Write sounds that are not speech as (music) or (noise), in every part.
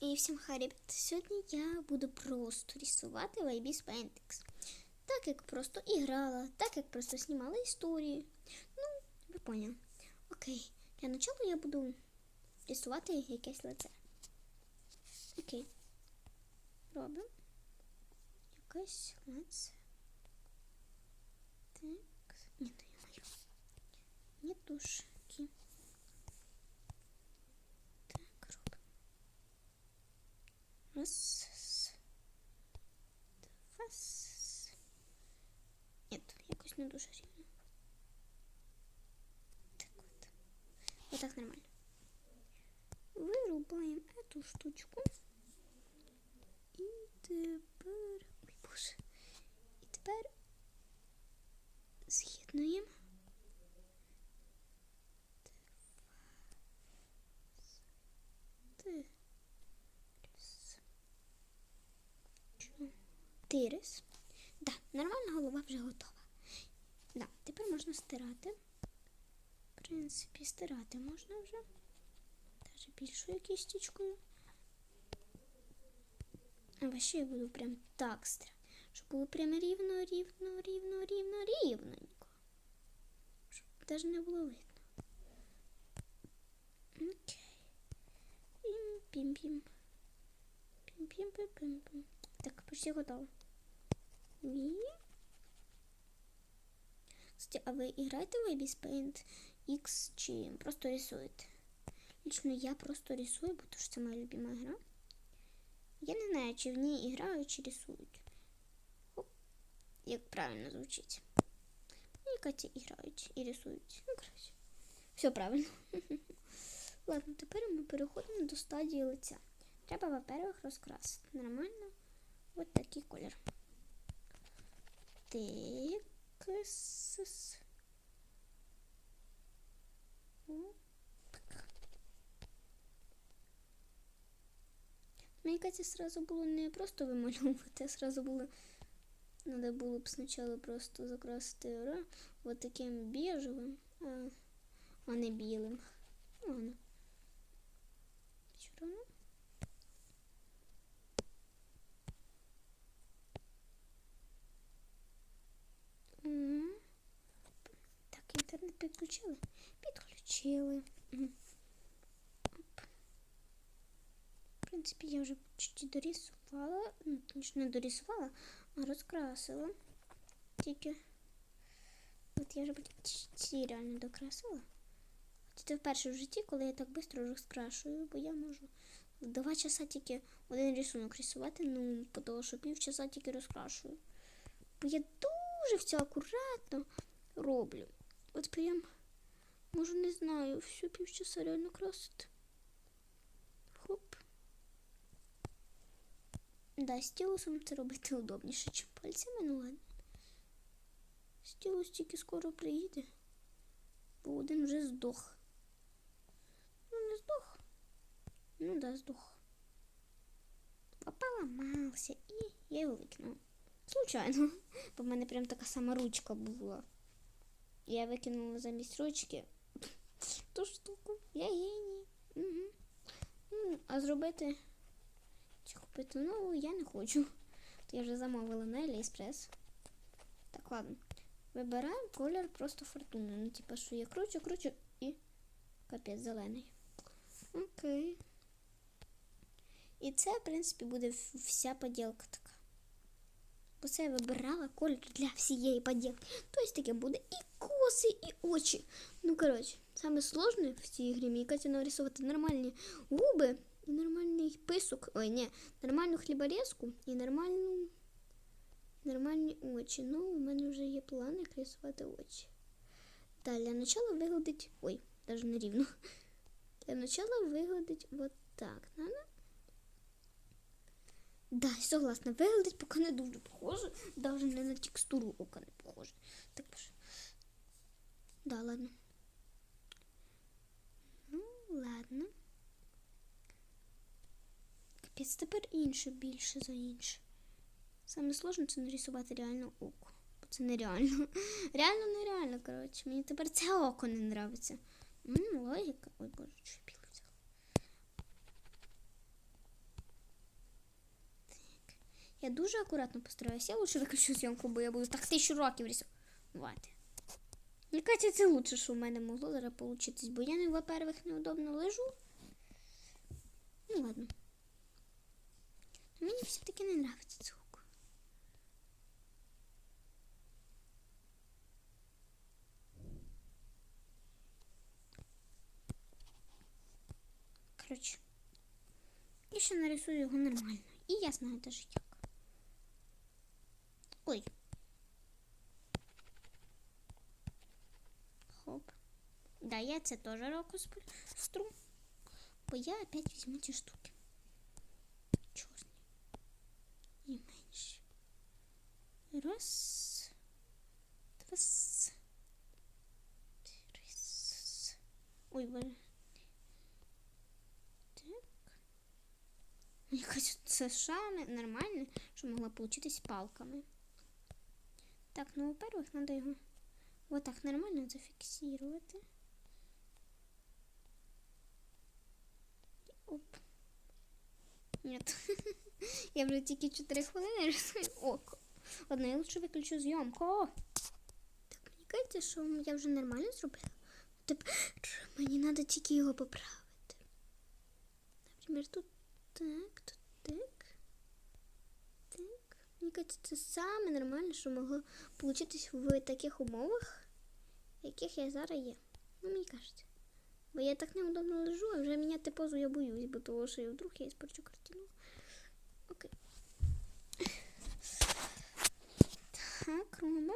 І всім хай, сьогодні я буду просто рисувати в IBS. Так як просто і грала, так як просто знімала історії. Ну, ви поняли. Окей, для начала я буду рисувати якесь лице. Окей. Робимо. Якесь лице. Так. Ні, я маю. Ні душки. не дуже рівно. Так от. Вот так нормально. Вирубаємо эту штучку. І тепер. Ой, боже. І тепер з'єднуємо. Два. Чотирис. Да, нормальна голова вже готова. Да, тепер можна стирати. В принципі, стирати можна вже. Даже більшою кісточкою. А ще я буду прям так стирати. Щоб було прям рівно, рівно, рівно, рівно, рівненько. Щоб навіть не було видно. Окей. Пім-пім-пім. Пім-пім-пім-пім. Так, почти готово. І... Кстати, а ви граєте в Abyss Paint X чи просто рисуєте? Лично я просто рисую, бо що це моя любима гра. Я не знаю, чи в ній і грають, чи рисують. Оп, як правильно звучить. Мені Катя і грають, і рисують. Ну, коротше. Все правильно. (laughs) Ладно, тепер ми переходимо до стадії лиця. Треба, во-первых, розкрасити нормально. От такий колір. Так. Оп. Мені кажется, сразу було не просто вимальовувати, а сразу було. Надо було б спочатку просто закрасити ора вот таким біжевим, а, а не білим. Ну, Ладно. Все равно. Так, інтернет підключили? Підключили. В принципі, я вже чуть дорисувала. Ну, точно не дорисувала, а розкрасила. Тільки. От я вже почти реально докрасила. Це вперше в житті, коли я так швидко розкрашую, бо я можу два часа тільки один рисунок рисувати, ну, того, що півчаса тільки розкрашую. Бо я дуже все акуратно роблю. От прям, можу, не знаю, всю півчаса реально красити. Хоп. Да, стілусом це робити удобніше, ніж пальцями, ну ладно. Стілус тільки скоро приїде, бо один вже здох. Ну, не здох. Ну да, здох. Поламався і я його викинула. Случайно. (laughs) Бо в мене прям така сама ручка була. Я викинула замість ручки (sniffs) ту штуку. Я геній. Угу. Ну, а зробити чи купити нову я не хочу. Я вже замовила на Аліекспрес. Так, ладно. Вибираємо колір просто фортуни. Ну, типа, що я кручу, кручу і капець зелений. Окей. І це, в принципі, буде вся поділка така. Бо це я вибирала колір для всієї поділки. Тобто таке буде і коси, і очі. Ну, коротше, саме сложне в цій грі мені Катя нарисувати нормальні губи і нормальний писок. Ой, ні, нормальну хліборезку і нормальну. Нормальні очі. Ну, у мене вже є план, як рисувати очі. Далі, для виглядить. Ой, навіть не рівно. (laughs) Для начала виглядить вот так. Надо Да, согласна, виглядить поки не дуже похоже, даже не на текстуру ока не похоже. Так пише. Да, ладно. Ну, ладно. Капець, тепер інше більше за інше. Саме сложно це нарисувати реально око. Бо це нереально. (laughs) Реально нереально, коротше. Мені тепер це око не. М, логіка. Ой, боже, що Я дуже акуратно постараюся. Я лучше виключу зйомку, бо я буду так тисячу років рисувати. Мені кажеться, це лучше, що в мене могло зараз получитись, бо я, во-первых, неудобно лежу. Ну ладно. Мені все-таки не нравиться звук. Коротше. І ще нарисую його нормально. І я знаю теж як. Ой. Хоп. Да, я це теж року стру. Бо я опять візьму ці штуки. Чорні. І менші. Раз. Два. Три. Ой, боже. Так. Мені кажуть, це шане нормально, що могла получитись палками. Так, ну, во-первых, надо його вот так нормально зафіксувати. Оп. Нет. (laughs) я вже тільки 4 хвилини рисую око. Ладно, я лучше виключу зйомку. Так, мені кажеться, що я вже нормально зробила. Тепер мені треба тільки його поправити. Наприклад, тут так, тут так. Так. Мені кажеться, це саме нормальне, що могло получитись в таких умовах, в яких я зараз є. Ну, мені кажеться. Бо я так неудобно лежу, а вже міняти позу я боюсь, бо того, що я вдруг я іспорчу картину. Окей. Так, робимо.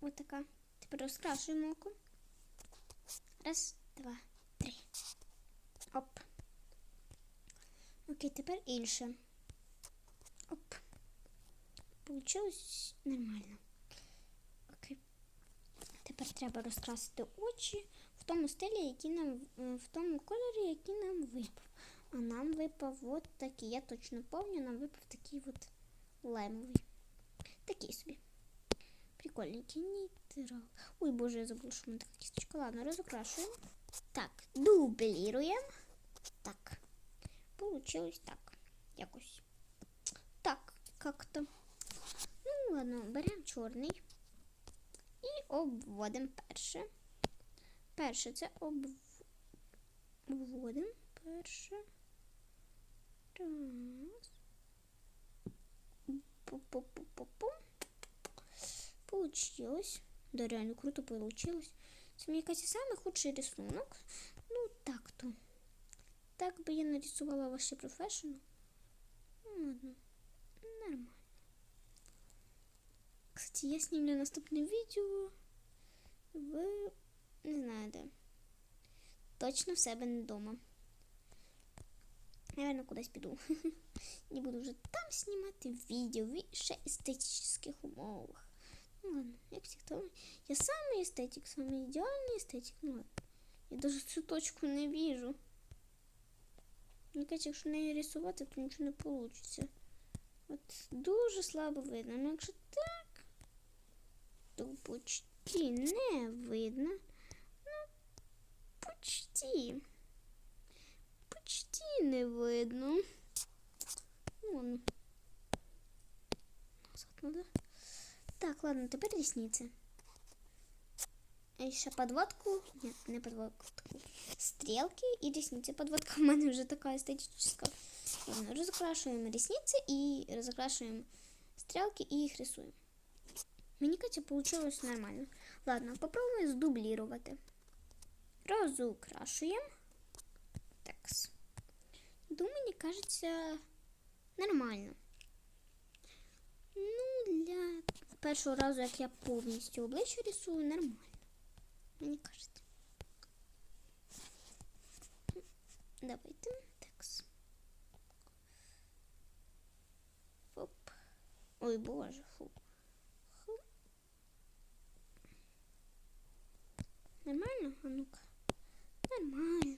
Ось така. Тепер розкрашуємо око. Раз, два, три. Оп. Окей, тепер інше. Оп. Получилось нормально. Окей. Тепер треба розкрасити очі тому стилі, який нам в тому кольорі, який нам випав. А нам випав от такий. Я точно пам'ятаю, нам випав такий от лаймовий. Такий собі. Прикольненький нейтрал. Ой, боже, я забула, що в така кісточка. Ладно, розукрашуємо. Так, дубліруємо. Так. Получилось так. Якось. Так, как-то. Ну, ладно, беремо чорний і обводимо перше. Перше це об... обводимо. Перше. Раз. Получилось. Да, реально круто получилось. Це, мені кажется, самый худший рисунок. Ну, так-то. Так би я нарисувала ваше професіонал. Ну, ладно. Нормально. Кстати, я снимлю наступне відео в не знаю де. Точно в себе не вдома. Наверное, кудись піду. (laughs) Не буду вже там знімати відео в ще естетичних умовах. Ну ладно, як завжди. Я самий естетик, самий ідеальний естетик. Ну ладно. Я даже цю точку не вижу. Мені кажуть, якщо нею рисувати, то нічого не вийде. От дуже слабо видно. Ну якщо так, то почти не видно. Почти. Почти не видно. Вон. Так, ладно, теперь ресницы. А еще подводку. Нет, не подводку. Стрелки и ресницы. Подводка у меня уже такая эстетическая. Ладно, разукрашиваем ресницы и разукрашиваем стрелки и их рисуем. Мені кажется, получилось нормально. Ладно, попробуем сдублировать. Разукрашиваем. Такс. Думаю, мені кажется, нормально. Ну, для першого разу, як я повністю обличчя рисую, нормально. Мені кажеться. Давайте. Такс. Оп. Ой, боже. Фу. Нормально? А ну-ка. Нормально.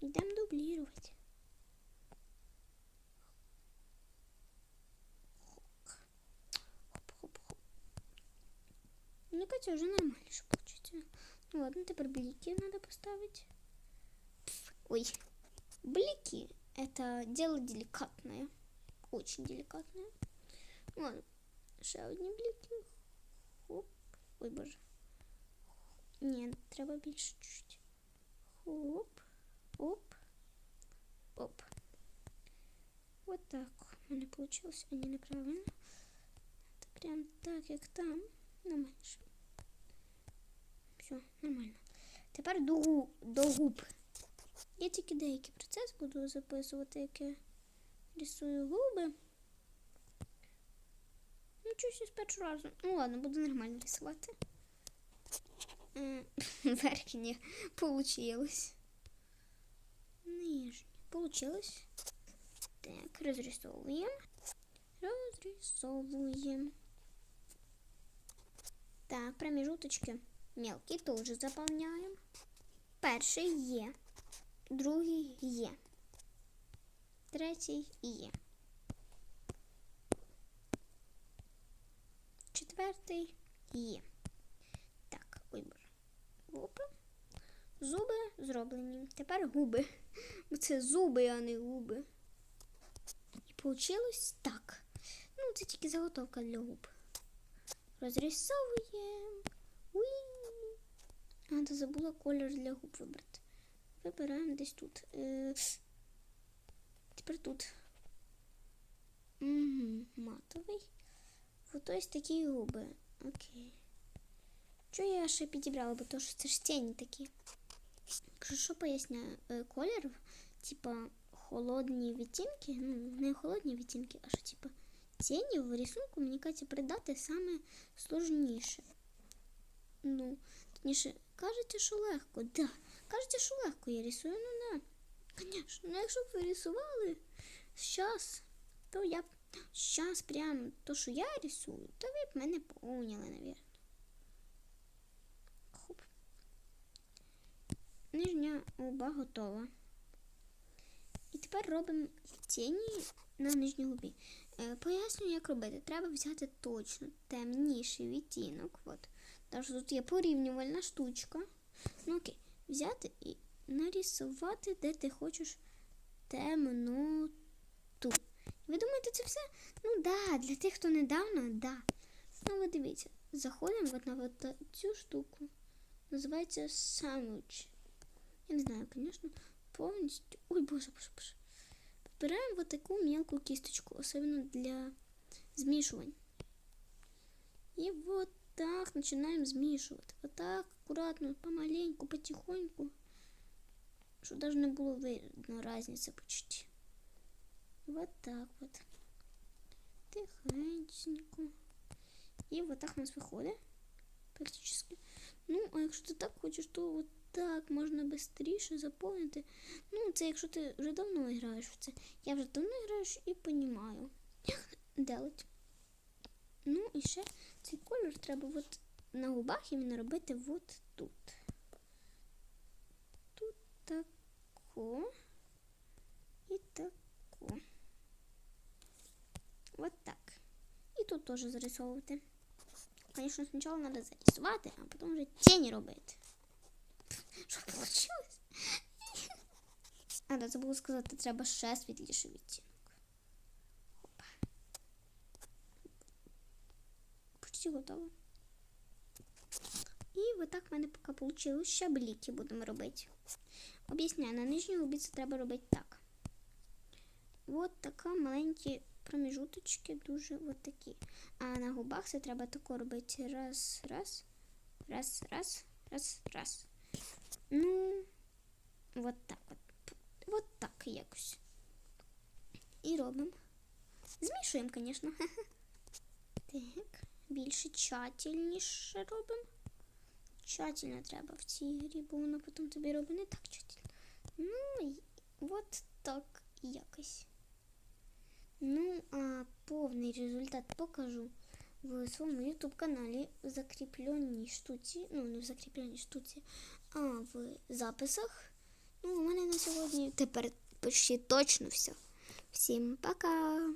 Идем дублировать. Мне кажется, уже нормально, что получится. Ну ладно, теперь блики надо поставить. Ой, блики это дело деликатное. Очень деликатное. Ну ладно, ще одні блики. Хоп. Ой, боже. Ні, треба більше чуть-чуть. Хоп. Оп. Оп. Вот так у мене получилось, а не. Это прям так, як там, но менше. Все, нормально. Тепер до, гу- до губ. Я тільки деякий процес буду записувати, як я рисую губи. Ну, щось з першого разу. Ну ладно, буду нормально рисувати. (laughs) Верхнє получилось. Нижнє получилось. Так, розрисовуємо. Розрисовуємо. Так, промежуточки мелкі теж заповняємо. Перший є. Другий є. Третій є. Четвертий є. Так, боже. Опа. Зуби зроблені. Тепер губи. Бо це зуби, а не губи. І получилось так. Ну, це тільки заготовка для губ. Розрисовуємо. А, то забула колір для губ вибрати. Вибираємо десь тут. Е, тепер тут. Угу, матовий. Вот ось такі губи. Окей. Чого я ще підібрала, бо то що це ж тіні такі. Якщо що поясняю, е, колір, типа холодні відтінки, ну, не холодні відтінки, а що типа тіні в рисунку, мені кажеться, придати саме сложніше. Ну, точніше, кажете, що легко, да. Кажете, що легко я рисую, ну да. Звісно, ну якщо б ви рисували зараз, то я б зараз прям то, що я рисую, то ви б мене поняли, навірно. Хоп. Нижня губа готова. І тепер робимо тіні на нижній губі. Е, пояснюю, як робити. Треба взяти точно темніший відтінок. От. Тому що тут є порівнювальна штучка. Ну окей, взяти і нарисувати, де ти хочеш темноту. Ви думаєте, це все? Ну да, для тих, хто недавно, да. Ви дивіться, заходимо от на от цю штуку. Називається sandwich. Я не знаю, звісно, повністю. Ой, боже, боже, боже. Вибираємо вот таку мелку кісточку, особливо для змішувань. І вот так починаємо змішувати. Вот так, акуратно, помаленьку, потихоньку. Щоб навіть не було видно різниці почти. Вот так вот. Тихенько. І вот так у нас виходить. Практически. Ну, а якщо ти так хочеш, то от так можна швидше заповнити. Ну, це якщо ти вже давно граєш в це. Я вже давно граю і розумію, як (laughs) делать. Ну, і ще цей колір треба от на губах іменно робити от тут. Тут тако і тако. Вот так. І тут теж зарисовувати. Звісно, спочатку треба зарисувати, а потім вже тіні робити. Що вийшло? А, да, забула сказати, треба ще світліший відтінок. Опа. Почти готово. І отак в мене поки вийшло. Ще бліки будемо робити. Об'ясняю, на нижній губі це треба робити так. От така маленькі проміжуточки, дуже от такі. А на губах це треба тако робити. Раз, раз, раз, раз, раз, раз. Ну, от так от. От так якось. І робимо. Змішуємо, звісно. (laughs) Так, більше тщательніше робимо. Тщательно треба в цій грі, бо воно потім тобі робить не так тщательно. Ну, от так якось. Ну, а повний результат покажу в своєму YouTube каналі в закріпленій штуці. Ну, не в закріпленій штуці, а в записах. Ну, у мене на сьогодні тепер почти точно все. Всім пока!